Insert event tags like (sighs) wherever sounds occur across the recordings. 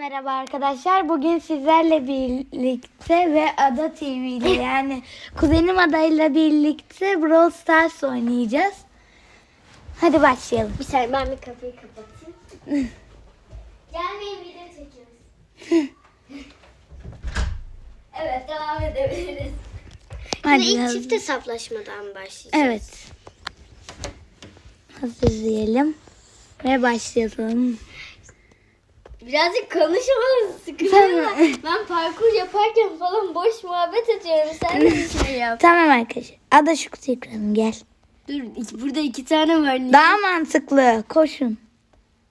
merhaba arkadaşlar. Bugün sizlerle birlikte ve Ada TV ile (laughs) yani kuzenim adayla birlikte Brawl Stars oynayacağız. Hadi başlayalım. Bir saniye ben bir kapıyı kapatayım. (laughs) Gelmeyin video çekiyoruz. (laughs) evet devam edebiliriz. Hadi Şimdi ilk çift hesaplaşmadan başlayacağız. Evet. Hazırlayalım ve başlayalım. Birazcık konuşamaz sıkıyorum ama ben parkur yaparken falan boş muhabbet ediyorum. Sen de bir şey yap. Tamam arkadaşlar. Ada şu kutuyu kıralım gel. Dur iki- burada iki tane var. Niye? Daha mantıklı. Koşun.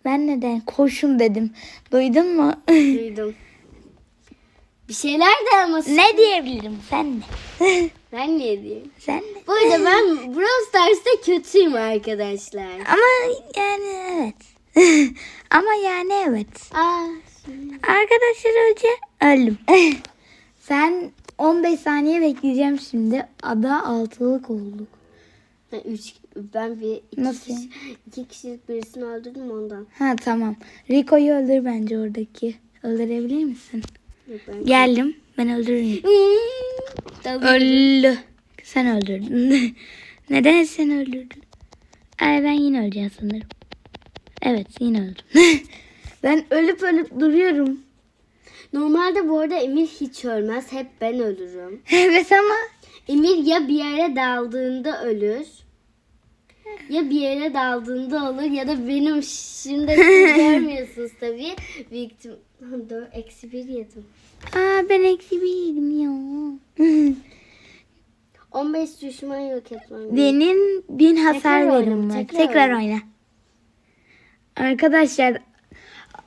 Ben neden koşun dedim. Duydun mu? Duydum. Bir şeyler de ama ne diyebilirim sen de. (laughs) ben niye diyeyim? sen de. Bu arada ben Brawl Stars'ta kötüyüm arkadaşlar. Ama yani evet. (laughs) Ama yani evet. Aa, Arkadaşlar önce öldüm. (laughs) Sen 15 saniye bekleyeceğim şimdi. Ada altılık olduk. ben, üç, ben bir iki, Nasıl kişi, iki kişilik birisini öldürdüm ondan. Ha tamam. Rico'yu öldür bence oradaki. Öldürebilir misin? Yok, ben... Geldim. Ben öldürürüm. (laughs) Öldü. Sen öldürdün. Neden sen öldürdün? Ay ben yine öleceğim sanırım. Evet yine öldüm. (laughs) ben ölüp ölüp duruyorum. Normalde bu arada Emir hiç ölmez. Hep ben ölürüm. (laughs) evet ama Emir ya bir yere daldığında ölür. Ya bir yere daldığında olur ya da benim şimdi (laughs) görmüyorsunuz tabii. Büyük eksi bir yedim. Aa, ben eksi bir yedim ya. 15 düşman yok etmem. Benim bin hasar verim var. tekrar Tekrar, oyna. Arkadaşlar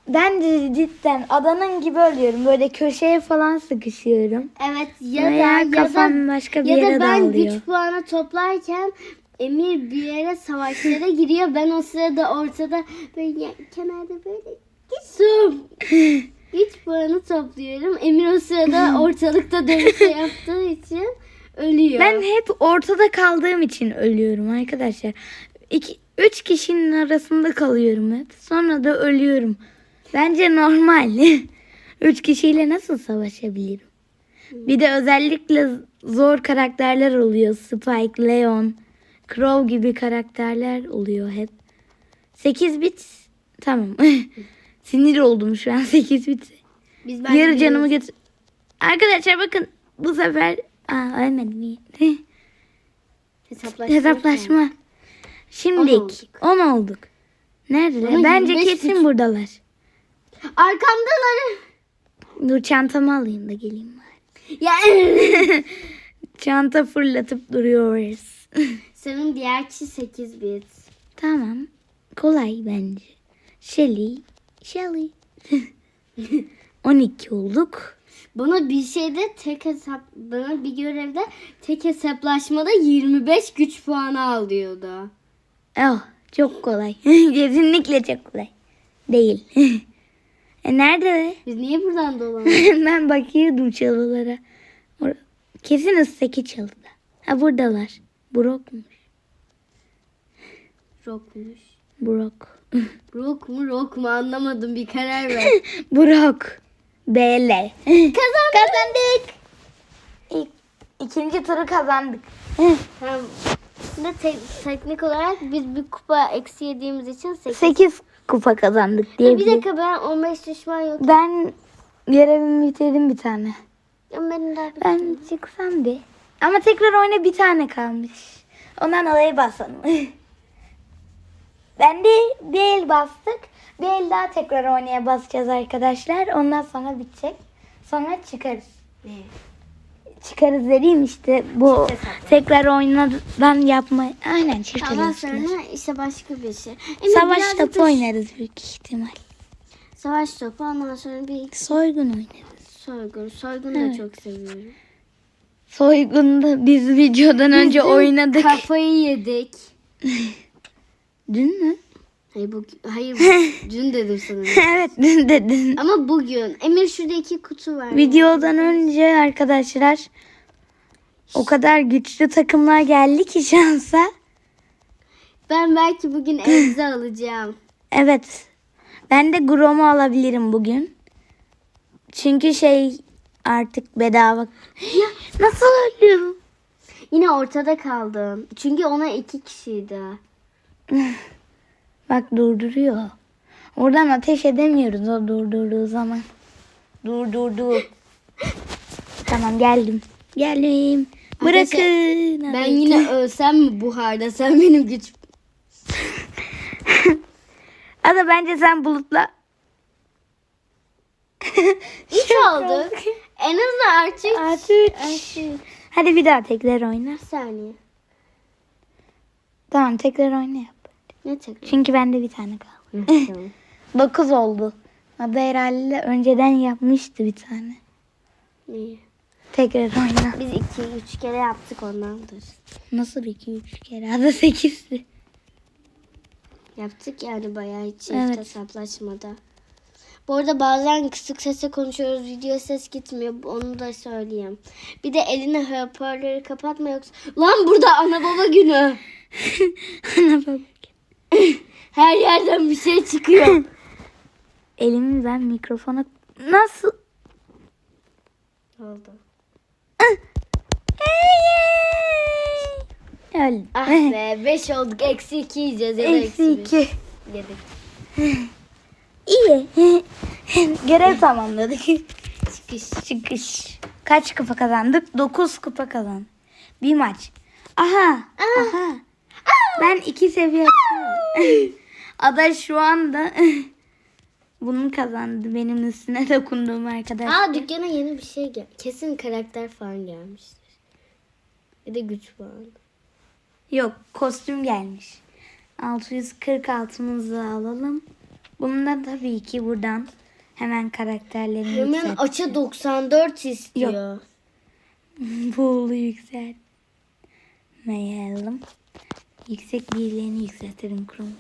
ben de cidden adanın gibi ölüyorum. Böyle köşeye falan sıkışıyorum. Evet ya Veya da ya kafam da başka bir ya yere da ben dağılıyor. güç puanı toplarken Emir bir yere savaşlara giriyor. Ben o sırada ortada böyle kenarda böyle gitsem (laughs) güç puanı topluyorum. Emir o sırada ortalıkta dövüş (laughs) yaptığı için ölüyor. Ben hep ortada kaldığım için ölüyorum arkadaşlar. İki, üç kişinin arasında kalıyorum hep. Sonra da ölüyorum. Bence normal. (laughs) üç kişiyle nasıl savaşabilirim? Bir de özellikle zor karakterler oluyor. Spike, Leon, Crow gibi karakterler oluyor hep. 8 bit tamam. (laughs) Sinir oldum şu an (laughs) 8 bit. Biz ben Yarı canımı götür. Arkadaşlar bakın bu sefer Aa, ölmedim iyi. hesaplaşma. Hesaplaşma. Şimdilik On 10 olduk. olduk. Neredeler? Ama Bence 25 kesin güç. buradalar. Arkamdalar. Dur çantamı alayım da geleyim bari. Ya (laughs) Çanta fırlatıp duruyoruz. (laughs) senin diğer kişi 8 bit. tamam. Kolay bence. Shelly. Shelly. (laughs) 12 olduk. Bana bir şeyde tek hesap bana bir görevde tek hesaplaşmada 25 güç puanı alıyordu. Oh, çok kolay. (laughs) Kesinlikle çok kolay. Değil. (laughs) e nerede? Biz niye buradan dolanıyoruz? (laughs) ben bakıyordum çalılara. Kesin ıstaki çalıda. Ha buradalar. Brokmuş. Rockmuş. Brok. Rock mu rock mu anlamadım bir karar ver. Brok. BL. Kazandık. Kazandık. İlk, ikinci turu kazandık. Tamam. Şimdi te- teknik olarak biz bir kupa eksi yediğimiz için 8. 8 kupa kazandık bir diyebilirim. dakika ben 15 düşman yok. Ben görevimi bitirdim bir tane. Benim daha bir Ben çıksam bir. Ama tekrar oyuna bir tane kalmış. Ondan dolayı basalım. ben de bir el bastık. Bir el daha tekrar oynaya basacağız arkadaşlar. Ondan sonra bitecek. Sonra çıkarız. Çıkarız dediğim işte bu hesaplar. tekrar oynadan yapma. Aynen çift hesaplar. sonra işte başka bir şey. Emir, Savaş topu da- oynarız büyük ihtimal. Savaş topu ondan sonra bir Soygun oynarız. soygun. Soygun da Evet. çok seviyorum. Soygunda biz videodan önce Biz dün oynadık. Kafayı yedik. (laughs) Dün mü? Hayır, bu, hayır (laughs) dün dedim sana. (laughs) evet dün dedin. Ama bugün. Emir şurada iki kutu var. Videodan önce arkadaşlar o kadar güçlü takımlar geldi ki şansa. Ben belki bugün evde alacağım. (laughs) Evet. Ben de Grom'u alabilirim bugün. Çünkü şey artık bedava. Nasıl öldüm? Yine ortada kaldım. Çünkü ona iki kişiydi. Bak durduruyor. Oradan ateş edemiyoruz o durdurduğu zaman. Durdurdu. tamam geldim. Geldim. Bırakın. Ben yine ölsem mi buharda sen benim güç... (laughs) Ada bence sen bulutla. (laughs) Üç oldu. En azından artı üç. Artı üç. Artı üç. Hadi bir daha tekrar oyna. Bir saniye. Tamam tekrar oyna yap. Ne tekrar? Çünkü bende bir tane kaldı. Tamam. (laughs) Dokuz oldu. Ada herhalde önceden yapmıştı bir tane. İyi. Tekrar oyna. Biz iki, üç kere yaptık ondandır. Nasıl iki üç kere? Ada sekizdi. Yaptık yani bayağı hiç Evet. hesaplaşmada. Bu arada bazen kısık sesle konuşuyoruz. Video ses gitmiyor. Onu da söyleyeyim. Bir de eline hoparlörü kapatma yoksa... Lan burada ana baba günü. (laughs) Ana bak. (laughs) Her yerden bir şey çıkıyor. (laughs) Elimi ben mikrofona nasıl? oldu? Öldüm. Ah (laughs) be 5 olduk. Eksi 2 yiyeceğiz. Ya da Eksi eksi iki. bir. Yedik. İyi. Görev tamamladık. Çıkış. Çıkış. Kaç kupa kazandık? 9 kupa kazandık. Bir maç. Aha. Aha. Ben iki seviye. (laughs) Ada şu anda (laughs) bunu kazandı. Benim üstüne dokunduğum arkadaş. Aa dükkana yeni bir şey gel. Kesin karakter falan gelmiştir. Ya da güç falan. Yok kostüm gelmiş. 646'mızı alalım. Bunu da tabii ki buradan hemen karakterlerini Hemen (laughs) yükselt. açı 94 istiyor. Buğulu yükseltmeyelim. Yüksek birliğini yükseltelim. Krom.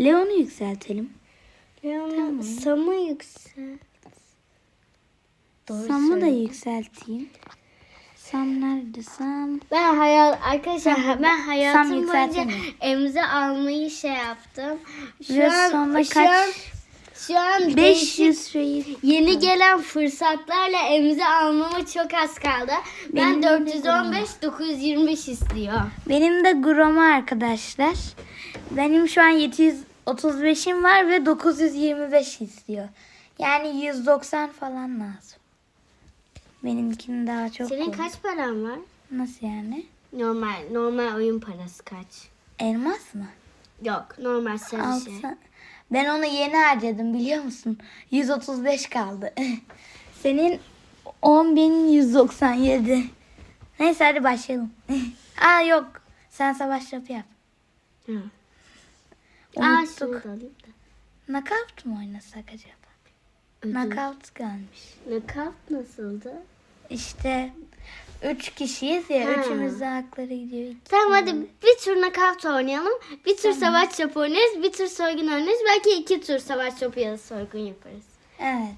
Leon'u yükseltelim. Leon'a Sam'ı yüksel. Doğru Sam'ı da yükselteyim. Sam nerede Sam? Ben hayal arkadaşlar ben Sam hayatım boyunca yükseltemiyor. emze almayı şey yaptım. Şu Ve an sonra şu kaç? an şu an 500 şey. Yeni gelen fırsatlarla emzi almama çok az kaldı. Ben Benim de 415 925 istiyor. Benim de Grom'a arkadaşlar. Benim şu an 735'im var ve 925 istiyor. Yani 190 falan lazım. Benimkinin daha çok Senin oldu. kaç paran var? Nasıl yani? Normal normal oyun parası kaç? Elmas mı? Yok normal sarı şey. Ben onu yeni harcadım biliyor musun? 135 kaldı. (laughs) Senin 10.197. Neyse hadi başlayalım. (laughs) Aa yok. Sen savaş yapı yap. Hı. Aa Unuttuk. da. Knockout mu oynasak acaba? Knockout gelmiş. Knockout nasıldı? İşte üç kişiyiz ya. Ha. Üçümüz de hakları gidiyor. Tamam hadi bir tur knockout oynayalım. Bir tur savaş çöpü oynarız. Bir tur soygun oynarız. Belki iki tur savaş çöpü ya da soygun yaparız. Evet.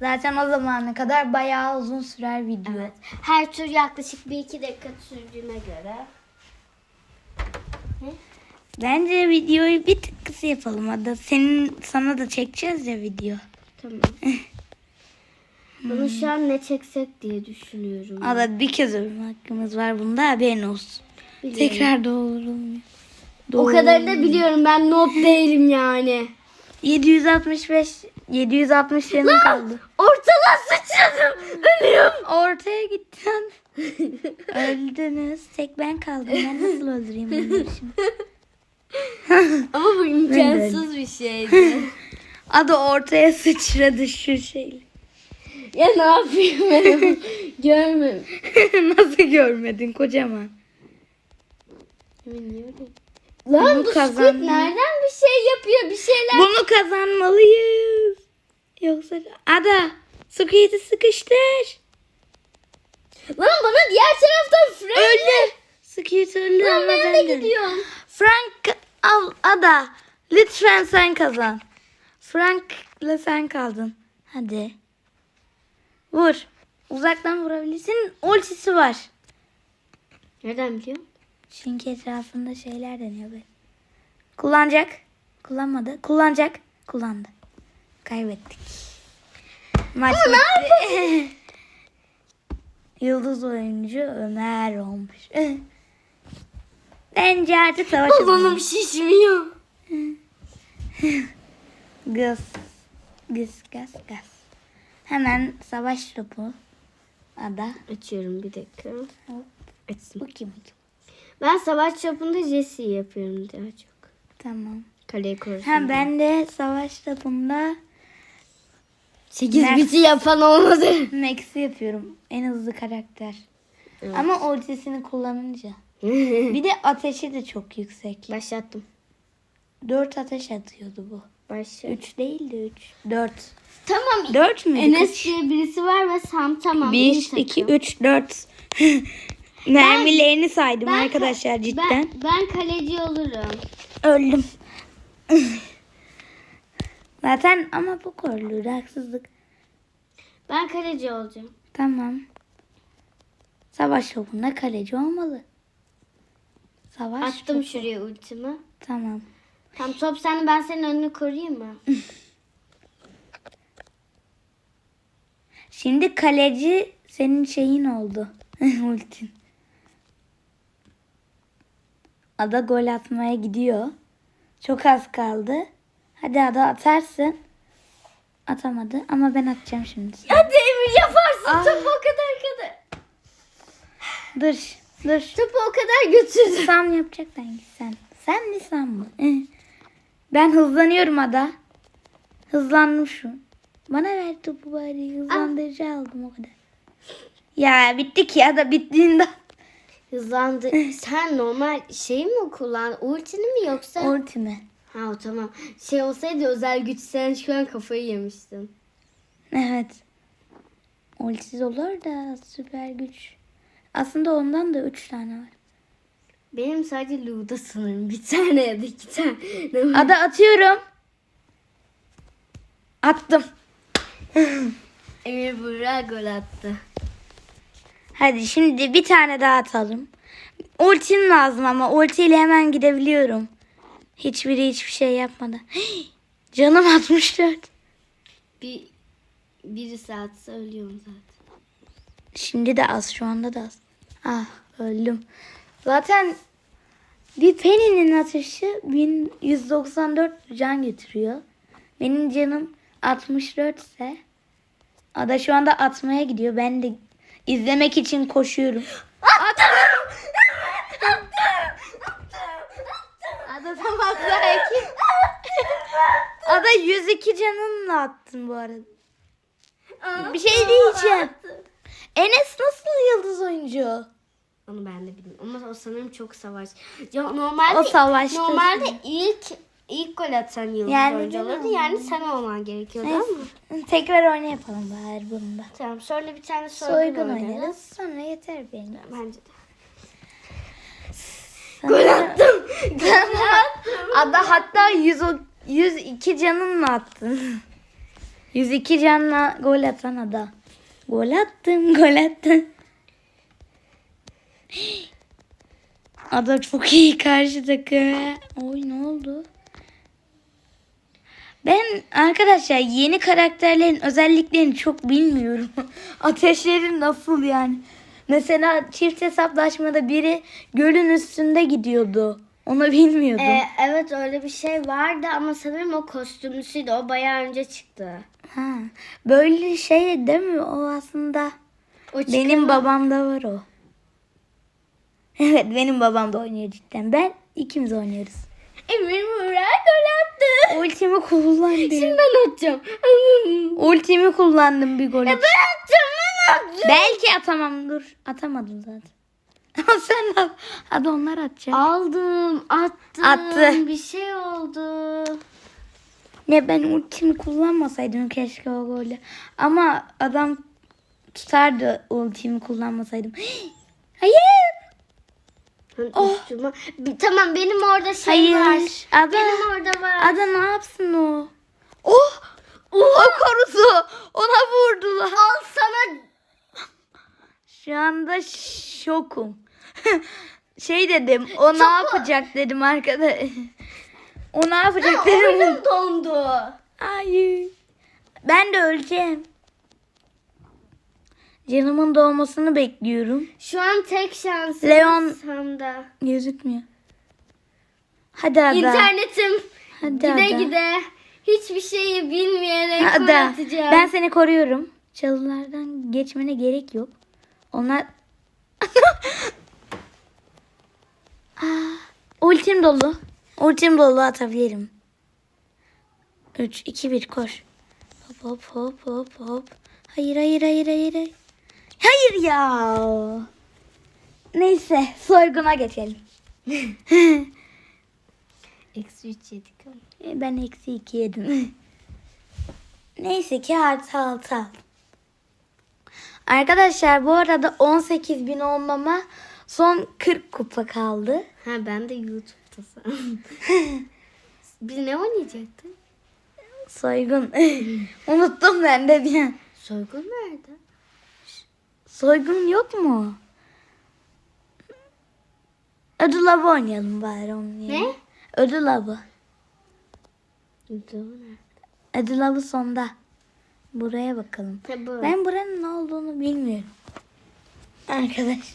Zaten o zamana kadar bayağı uzun sürer video. Evet. Her tur yaklaşık bir iki dakika sürdüğüne göre. Bence videoyu bir tık kısa yapalım. Hadi senin sana da çekeceğiz ya video. Tamam. (laughs) Bunu şu an ne çeksek diye düşünüyorum. Ada bir kez ölüm hakkımız var bunda haberin olsun. Biliyorum. Tekrar doğurulmuyor. O kadar da biliyorum ben noob değilim yani. 765 760 yanım kaldı. Ortadan sıçradım. Ölüyorum. Ortaya gittin. Öldünüz. Tek ben kaldım. Ben nasıl öldüreyim bunu şimdi? (laughs) Ama bu imkansız bir şeydi. Ada ortaya sıçradı şu şeyle. Ya ne yapayım ben? Görmem. (laughs) nasıl görmedin kocaman? Lan Bunu bu kazandım. Squid nereden bir şey yapıyor bir şeyler? Bunu kazanmalıyız. Yoksa Ada Squid'i sıkıştır. Lan bana diğer taraftan Frank. Öldü. Squid öldü Lan ben de- gidiyorsun? Frank al Ada. Lütfen sen kazan. Frank'la sen kaldın. Hadi. Vur. Uzaktan vurabilirsin. Ultisi var. Nereden biliyorsun? Çünkü etrafında şeyler dönüyor böyle. Kullanacak. Kullanmadı. Kullanacak. Kullandı. Kaybettik. Maç bitti. (laughs) Yıldız oyuncu Ömer olmuş. (laughs) Bence artık savaş Balonum şişmiyor. Gız. Gız gaz gaz. Hemen savaş topu. Ada. Açıyorum bir dakika. Açsın. Bu kim? Ben savaş çapında Jesse'yi yapıyorum daha çok. Tamam. Kaleyi korusun. Ha ben de savaş topunda 8 Max. biti yapan olmadı. (laughs) Max'i yapıyorum. En hızlı karakter. Evet. Ama ultisini kullanınca. (laughs) Bir de ateşi de çok yüksek. Başlattım. 4 ateş atıyordu bu. Başla. 3 değil de 3. 4. Tamam. 4 mü? Enes diye birisi var ve Sam tamam. iyi 1, takım. 2, 3, 4. Mermilerini saydım Ben- arkadaşlar cidden. Ben, ben kaleci olurum. Öldüm. (laughs) Zaten ama bu korulur haksızlık. Ben kaleci olacağım. Tamam. Savaş topunda kaleci olmalı. Savaş Attım şuraya ultimi. Tamam. Tam top sen ben senin önünü koruyayım mı? (laughs) Şimdi kaleci senin şeyin oldu. (laughs) Ultin. Ada gol atmaya gidiyor. Çok az kaldı. Hadi Ada atarsın. Atamadı ama ben atacağım şimdi. Hadi Emir yaparsın. Aa. Topu o kadar kadar. (sighs) Dur. Dur. Topu o kadar götürdüm. Sam yapacak sanki sen. Sen mi Sam mı? (laughs) Ben hızlanıyorum Ada. Hızlandım şu. Bana ver topu bari. Hızlandırıcı aldım o kadar. Ya bitti ki Ada bittiğinde. Hızlandı. (laughs) sen normal şey mi kullan? Ultini mi yoksa? Ultimi. ha o tamam. Şey olsaydı özel güç sen şu an kafayı yemiştin. Evet. Ultiz olur da süper güç. Aslında ondan da 3 tane var. Benim sadece Lu'da sanırım bir tane ya da iki tane. Ada atıyorum. Attım. Emir Burak gol attı. Hadi şimdi bir tane daha atalım. Ultim lazım ama ultiyle hemen gidebiliyorum. Hiçbiri hiçbir şey yapmadı. Canım 64. Bir birisi atsa ölüyorum zaten. Şimdi de az şu anda da az. Ah öldüm. Zaten bir Penny'nin atışı 1194 can getiriyor. Benim canım 64 ise Ada şu anda atmaya gidiyor. Ben de izlemek için koşuyorum. Ada tam atmaya ki. Ada 102 canınla attın bu arada. Bir şey diyeceğim. Enes nasıl yıldız oyuncu? Onu ben de bilmiyorum. Ama o sanırım çok savaş. Ya normalde O savaşta. Normalde ilk ilk gol atan yıldız Yani oyuncu olurdu. Yani sen olman gerekiyordu ama. Tekrar oyna yapalım bari bunu da. Tamam sonra bir tane soygun, Soygun oynarız. oynarız. Sonra yeter benim. Bence de. Gol (laughs) attım. Ada hatta 100, o- 102 canınla attın. (laughs) 102 canla gol atan ada. Gol attım, gol attım. Ada çok iyi karşı takım. Oy ne oldu? Ben arkadaşlar yeni karakterlerin özelliklerini çok bilmiyorum. (laughs) Ateşleri nasıl yani? Mesela çift hesaplaşmada biri gölün üstünde gidiyordu. Onu bilmiyordum. Ee, evet öyle bir şey vardı ama sanırım o kostümlüsüydü. O bayağı önce çıktı. Ha, böyle şey değil mi? O aslında O benim babamda var o. (laughs) Evet benim babam da oynuyor cidden. Ben ikimiz oynuyoruz. Emir Murat gol attı. Ultimi kullandım. Şimdi ben atacağım. (laughs) Ultimi kullandım bir gol ben için. atacağım ben atacağım. Belki atamam dur. Atamadım zaten. (laughs) Sen at. Hadi onlar atacak. Aldım, attım. Attı. Bir şey oldu. Ne ben ultimi kullanmasaydım keşke o golü. Ama adam tutardı ultimi kullanmasaydım. (gasps) Hayır. Oh. Üstüme. Bir- Tamam benim orada şey Hayır. var. Ada, Benim orada var. Ada ne yapsın o? Oh! O korudu. Ona vurdular. Al sana. Şu anda şokum. (laughs) şey dedim. O ne yapacak dedim arkada. o ne yapacak dedim. Oyunum dondu. Hayır. Ben de öleceğim. Canımın doğmasını bekliyorum. Şu an tek şansım Leon- Sam'da. Gözükmüyor. Hadi Ada. İnternetim Hadi gide Ada. gide hiçbir şeyi bilmeyerek Ada. atacağım. Ben seni koruyorum. Çalılardan geçmene gerek yok. Onlar... Aa, (laughs) ultim dolu. Ultim dolu atabilirim. 3, 2, 1 koş. Hop hop hop hop hop. Hayır hayır hayır hayır. Hayır, hayır ya. Neyse soyguna geçelim. (laughs) Eksi 3 yedik ama. E, Ben eksi iki yedim. (laughs) Neyse ki artı altı aldım. Arkadaşlar bu arada 18 bin olmama son 40 kupa kaldı. Ha ben de YouTube'da sandım. (laughs) Biz ne oynayacaktık? Soygun. Unuttum ben de bir an. Soygun nerede? Soygun yok mu? Ödül avı oynayalım bari onun yerine. Ne? Ödül avı. Soygun nerede? Ödül avı sonda. Buraya bakalım. Bu. Ben buranın ne olduğunu bilmiyorum. Arkadaş.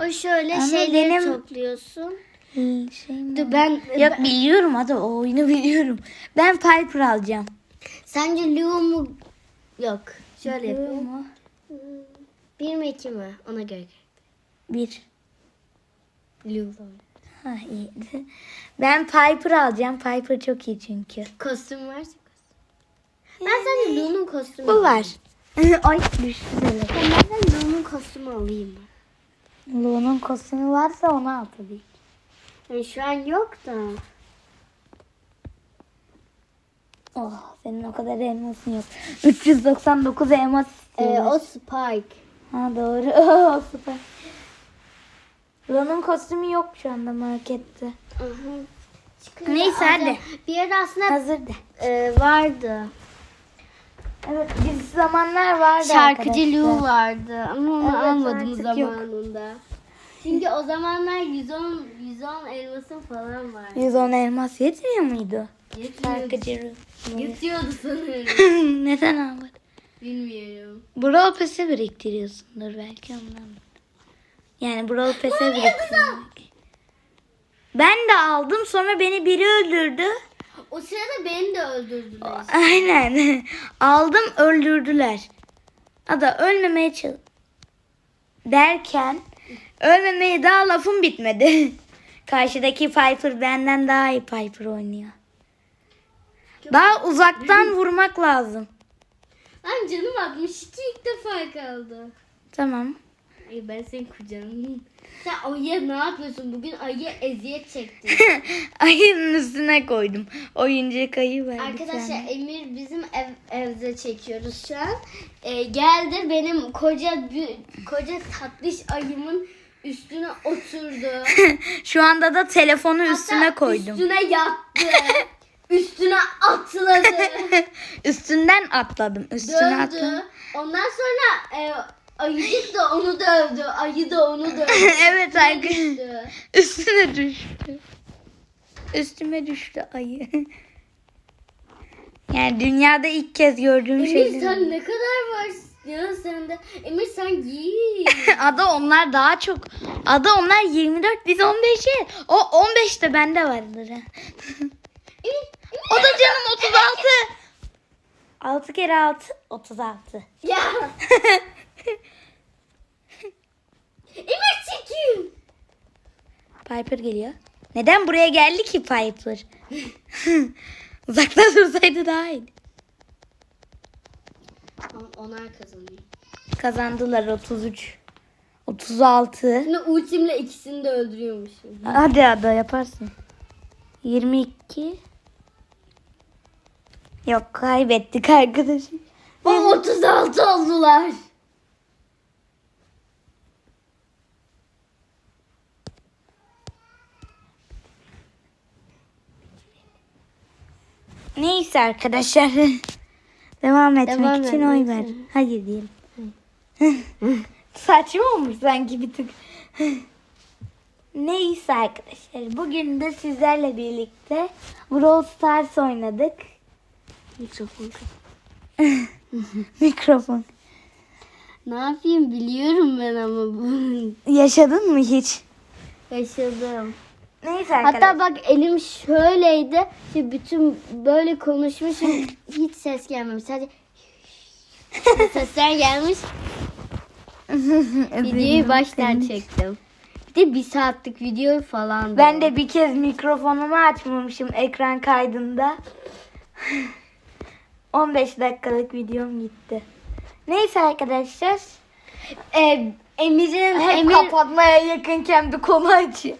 O şöyle Ama şeyleri benim- topluyorsun. iyi Şey mi? Dur ben, Yok ben- biliyorum hadi o oyunu biliyorum. Ben Piper alacağım. sence Leo mu? Yok. Şöyle yapayım. Mu? Bir mi iki mi? Ona göre. Bir. Leo. Ha iyiydi. (laughs) Ben Piper alacağım. Piper çok iyi çünkü. Kostüm varsa kostüm. Ben sence Leo'nun kostümü Bu var. (laughs) Ay düştü. Ben ben Leo'nun kostümü alayım? Lu'nun kostümü varsa onu al tabii. Yani şu an yok da. Oh senin o kadar elmasın yok. 399 elmas Ee, istiyorlar. o Spike. Ha doğru. (laughs) Süper. Lu'nun kostümü yok şu anda markette. Aha. Çıkınca Neyse, hadi. alacağım. Bir yerde aslında Hazır de. e, vardı. Evet biz zamanlar vardı Şarkıcı arkadaşlar. Lou vardı ama onu Evet, almadım artık yok. zamanında. Çünkü o zamanlar 110 110 elmasın falan var. 110 elmas yetmiyor muydu? Yetmiyordu. Şarkıcı. Yetiyordu sanırım. (laughs) Neden almadın? Bilmiyorum. Brawl Pass'e biriktiriyorsundur belki ondan. Yani Brawl Pass'e biriktiriyorsun. Ben de aldım sonra beni biri öldürdü. O sırada beni de öldürdüler. Aynen. (laughs) Aldım öldürdüler. Ada ölmemeye çal derken ölmemeye daha lafım bitmedi. (laughs) Karşıdaki Piper benden daha iyi Piper oynuyor. Daha uzaktan vurmak lazım. Lan canım 62 ilk defa kaldı. Tamam. Ay ben senin kucağım. Sen ayıya ne yapıyorsun? Bugün ayıya eziyet çektin. (laughs) Ayının üstüne koydum. Oyuncak ayı verdi Arkadaşlar sana. Emir bizim ev, evde çekiyoruz şu an. Ee, geldi benim koca koca tatlış ayımın üstüne oturdu. (laughs) Şu anda da telefonu üstüne Hatta koydum. Üstüne yattı. (laughs) üstüne atladı. (laughs) Üstünden atladım. Üstüne dövdü. atladım. Ondan sonra e, ayıcık da onu dövdü. Ayı da onu dövdü. (laughs) evet arkadaşlar. Düştü. (laughs) Üstüne düştü. Üstüme düştü ayı. Yani dünyada ilk kez gördüğüm Emir şey. sen ne kadar varsın ya sende. Emir sen giy. Ada onlar daha çok. Ada onlar 24 biz 15'e. O 15 de bende vardır. ha. Emir, o da canım 36. 6 kere 6 36. Ya. (laughs) Emir çekil. Piper geliyor. Neden buraya geldi ki Piper? (laughs) Uzakta dursaydı daha. Tamam onlar kazanıyor. Kazandılar 33. 36. Şimdi ultimle ikisini de öldürüyormuşum. Hadi Ada yaparsın. 22. Yok kaybettik arkadaşım. O 36 oldular. Neyse arkadaşlar. (laughs) Devam etmek Devam için oy ver. Hayır diyelim. (laughs) Saçma olmuş sanki bir tık. (laughs) Neyse arkadaşlar. Bugün de sizlerle birlikte Brawl Stars oynadık. Mikrofon. (laughs) Mikrofon. Ne yapayım biliyorum ben ama bunu. Yaşadın mı hiç? Yaşadım. Neyse arkadaşlar. Hatta bak elim şöyleydi. İşte bütün böyle konuşmuşum. (laughs) Hiç ses gelmemiş. Sadece (laughs) sesler gelmiş. Videoyu baştan çektim. Bir de bir saatlik video falan. Ben de bir kez mikrofonumu açmamışım ekran kaydında. 15 dakikalık videom gitti. Neyse arkadaşlar. Ee, Emir'in Hep Emir, kapatmaya yakınken bir konu açıyor.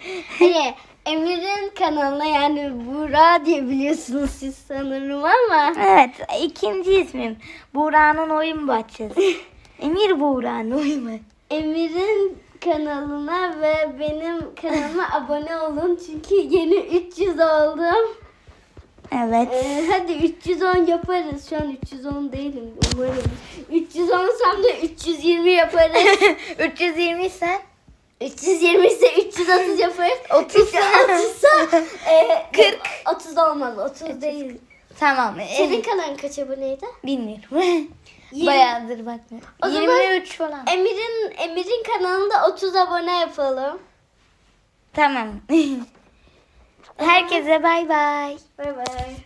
Emir'in kanalına yani Buğra diye biliyorsunuz siz sanırım ama. evet ikinci ismim. Buğra'nın oyun bahçesi. (laughs) Emir Buğra'nın oyun bahçesi. Emir'in kanalına ve benim kanalıma (laughs) abone olun çünkü yeni 300 oldum. Evet. Ee, hadi 310 yaparız. Şu an 310 değilim umarım. 310 sam (laughs) (laughs) da 320 yaparız. 320 sen? 320 ise 330 yaparız. 30 30 ise e, 40. 30 olmaz. 30 değil. Tamam. Senin kanalın kaç aboneydi? Bilmiyorum. (laughs) Yirmi- Bayağıdır bakma. O zaman- 23 falan. Emir'in Emir'in kanalında 30 abone yapalım. Tamam. Herkese bay bay. Bay bay.